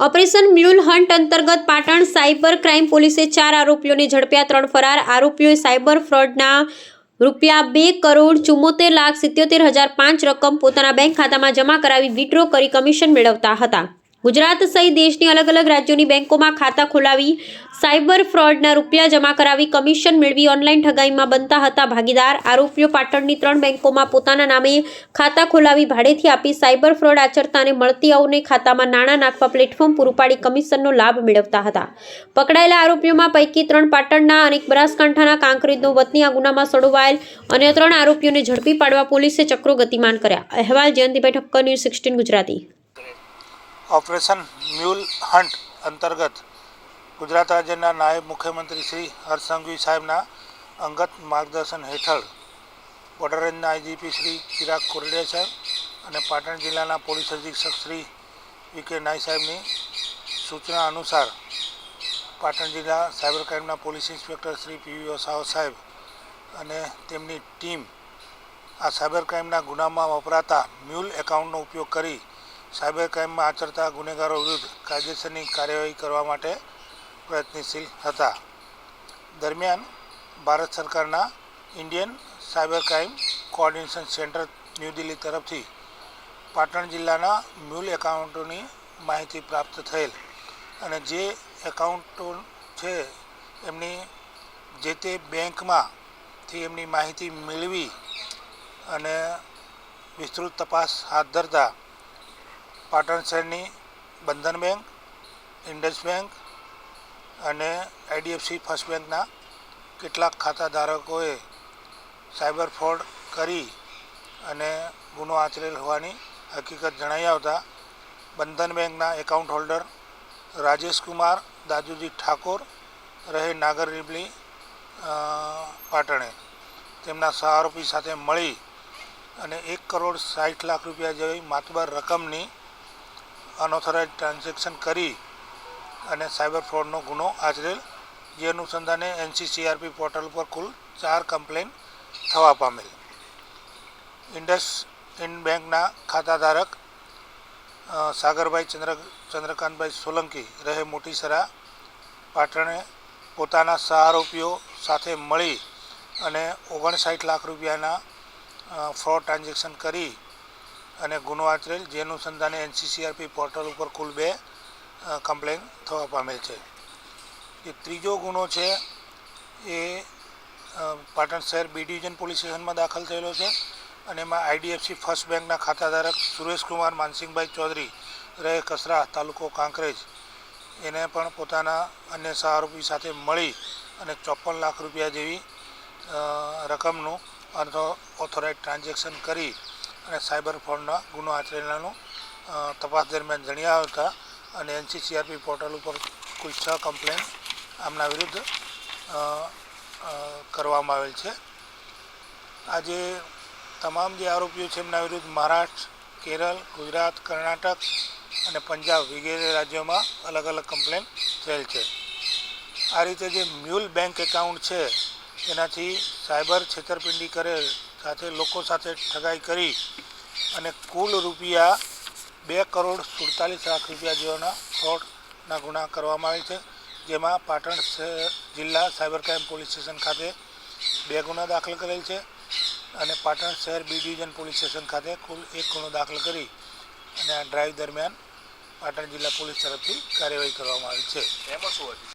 Operation mule hunt અંતર્ગત Patan cyber crime પોલીસે ચાર આરોપીઓને ઝડપ્યા, ત્રણ ફરાર. આરોપીઓએ સાયબર ફ્રોડના રૂપિયા બે કરોડ ચુમ્મોતેર લાખ સિત્યોતેર હજાર પાંચ રકમ પોતાના બેંક ખાતામાં જમા કરાવી, વિડ્રો કરી કમિશન મેળવતા હતા. ગુજરાત સહિત દેશની અલગ અલગ રાજ્યોની બેંકોમાં ખાતા ખોલાવી, સાયબર ફ્રોડના રૂપિયા જમા કરાવી કમિશન મેળવી ઓનલાઈન ઠગાઈમાં બનતા હતા ભાગીદાર. આરોપીઓ પાટણની ત્રણ બેંકોમાં પોતાના નામે ખાતા ખોલાવી ભાડેથી આપી સાયબર ફ્રોડ આચરતાને મળતી આવને ખાતામાં નાણાં નાખવા પ્લેટફોર્મ પૂરું પાડી કમિશનનો લાભ મેળવતા હતા. પકડાયેલા આરોપીઓમાં પૈકી ત્રણ પાટણના અને બનાસકાંઠાના કાંકરેજનો વતની આ ગુનામાં સડોવાયેલ અને ત્રણ આરોપીઓને ઝડપી પાડવા પોલીસે ચક્રો ગતિમાન કર્યા. અહેવાલ Jayantibhai Thakkar, news sixteen Gujarati. Operation mule hunt અંતર્ગત ગુજરાત રાજ્યના નાયબ મુખ્યમંત્રી શ્રી હર્ષ સાહેબના અંગત માર્ગદર્શન હેઠળ બોર્ડર રેન્જના આઈજીપી શ્રી ચિરાગ કોરડિયા સાહેબ અને પાટણ જિલ્લાના પોલીસ અધિક્ષક શ્રી વી કે નાઈ સાહેબની સૂચના અનુસાર પાટણ જિલ્લા cyber ક્રાઇમના police inspector Shri P V Osav સાહેબ અને તેમની ટીમ આ સાયબર ક્રાઇમના ગુનામાં વપરાતા મ્યુલ એકાઉન્ટનો ઉપયોગ કરી સાયબર ક્રાઇમમાં આચરતા ગુનેગારો વિરુદ્ધ કાયદેસરની કાર્યવાહી કરવા માટે પ્રયત્નશીલ હતા. દરમિયાન ભારત સરકારના Indian cyber crime coordination centre new Delhi તરફથી પાટણ જિલ્લાના મ્યુલ એકાઉન્ટોની માહિતી પ્રાપ્ત થયેલ અને જે એકાઉન્ટો છે એમની જે તે બેંકમાંથી એમની માહિતી મેળવી અને વિસ્તૃત તપાસ હાથ ધરતા પાટણ શહેરની બંધન બેંક, ઇન્ડસ બેંક અને આઈડીએફસી ફર્સ્ટ બેંકના કેટલાક ખાતા ધારકોએ સાયબર ફ્રોડ કરી અને ગુનો આચરેલ હોવાની હકીકત જણાઈ આવતા બંધન બેંકના એકાઉન્ટ હોલ્ડર રાજેશ કુમાર, દાદુજી ઠાકોર રહે નાગર રીબલી પાટણે. તેમના સહારોપી સાથે મળી અને એક કરોડ સાઠ લાખ રૂપિયા જેવી માતબર રકમની અનઓથોરાઇઝ ટ્રાન્ઝેક્શન કરી અને સાયબર ફ્રોડનો ગુનો આચરેલ, જે અનુસંધાને એનસીસીઆરપી પોર્ટલ પર કુલ ચાર કમ્પ્લેન થવા પામેલ. ઇન્ડસ ઇન્ડ બેંકના ખાતાધારક સાગરભાઈ ચંદ્ર, ચંદ્રકાંતભાઈ સોલંકી રહે મોટીસરા પાટણે પોતાના સહારોપીઓ સાથે મળી અને ઓગણસાઠ લાખ રૂપિયાના ફ્રોડ ટ્રાન્ઝેક્શન કરી અને ગુનો આચરેલ, જે અનુસંધાને એનસીસીઆરપી પોર્ટલ ઉપર કુલ બે કમ્પ્લેન થવા પામેલ છે. જે ત્રીજો ગુનો છે એ પાટણ શહેર બી ડિવિઝન પોલીસ સ્ટેશનમાં દાખલ થયેલો છે અને એમાં આઈડીએફસી ફર્સ્ટ બેંકના ખાતાધારક સુરેશકુમાર માનસિંહભાઈ ચૌધરી રહે કસરા તાલુકો કાંકરેજ. એને પણ પોતાના અન્ય સહારોપી સાથે મળી અને ચોપન લાખ રૂપિયા જેવી રકમનું ઓથોરાઇઝ ટ્રાન્ઝેક્શન કરી અને સાયબર ફ્રોડના ગુનો આચરેલાનો તપાસ દરમિયાન જણાવ્યા આવતા અને એનસીસીઆરપી પોર્ટલ ઉપર કુલ છ કમ્પ્લેન આમના વિરુદ્ધ કરવામાં આવેલ છે. આજે તમામ જે આરોપીઓ છે એમના વિરુદ્ધ મહારાષ્ટ્ર, કેરળ, ગુજરાત, કર્ણાટક અને પંજાબ વગેરે રાજ્યોમાં અલગ અલગ કમ્પ્લેન થયેલ છે. આ રીતે જે મ્યુલ બેંક એકાઉન્ટ છે, એનાથી સાયબર છેતરપિંડી કરેલ સાથે લોકો સાથે ઠગાઈ કરી અને કુલ રૂપિયા બે કરોડ સુડતાલીસ લાખ રૂપિયા જેવાના ફ્રોડના ગુના કરવામાં આવે છે, જેમાં પાટણ જિલ્લા સાયબર ક્રાઇમ પોલીસ સ્ટેશન ખાતે બે ગુના દાખલ કરેલ છે અને પાટણ શહેર બી ડિવિઝન પોલીસ સ્ટેશન ખાતે કુલ એક ગુનો દાખલ કરી અને આ ડ્રાઈવ દરમિયાન પાટણ જિલ્લા પોલીસ તરફથી કાર્યવાહી કરવામાં આવી છે. એમાં શું હતું?